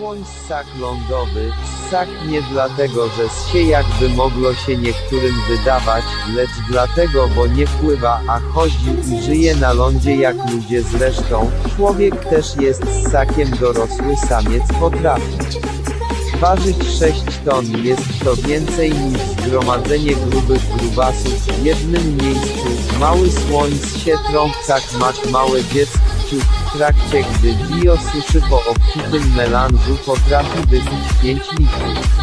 Słoń ssak lądowy, ssak nie dlatego, że zsie jakby mogło się niektórym wydawać, lecz dlatego, bo nie pływa, a chodzi i żyje na lądzie jak ludzie zresztą. Człowiek też jest ssakiem dorosły samiec potrafi. Ważyć 6 ton jest to więcej niż zgromadzenie grubych grubasów w jednym miejscu. Mały słoń z sietrą tak mak małe dziecko w trakcie gdy Dio suszy po obfitym melanżu potrafi wypić 5 litrów.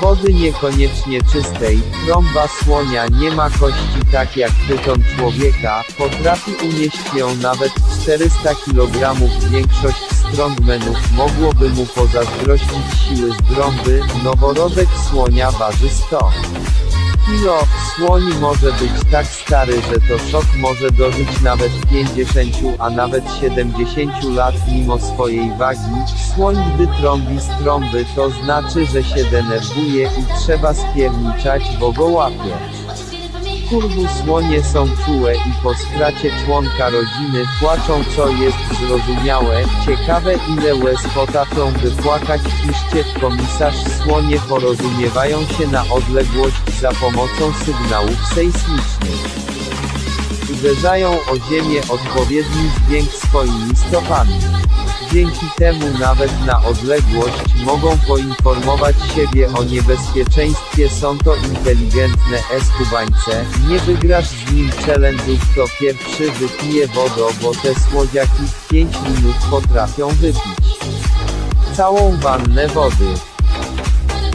Wody niekoniecznie czystej, trąba słonia nie ma kości tak jak pyton człowieka, potrafi unieść ją nawet 400 kg. Większość strongmenów mogłoby mu pozazdrościć siły zdrąby, noworodek słonia waży 100 kilo. Słoń może być tak stary, że to szok może dożyć nawet 50, a nawet 70 lat mimo swojej wagi. Słoń gdy trąbi z trąby to znaczy, że się denerwuje i trzeba spierniczać, bo go łapie. Kurwu słonie są czułe i po stracie członka rodziny płaczą co jest zrozumiałe, ciekawe ile łez potrafią wypłakać piszcie komisarz słonie porozumiewają się na odległość za pomocą sygnałów sejsmicznych. Uderzają o ziemię odpowiedni dźwięk swoimi stopami. Dzięki temu nawet na odległość mogą poinformować siebie o niebezpieczeństwie są to inteligentne eskubańce, nie wygrasz z nim challenge'u kto pierwszy wypije wodę, bo te słodziaki w 5 minut potrafią wypić całą wannę wody.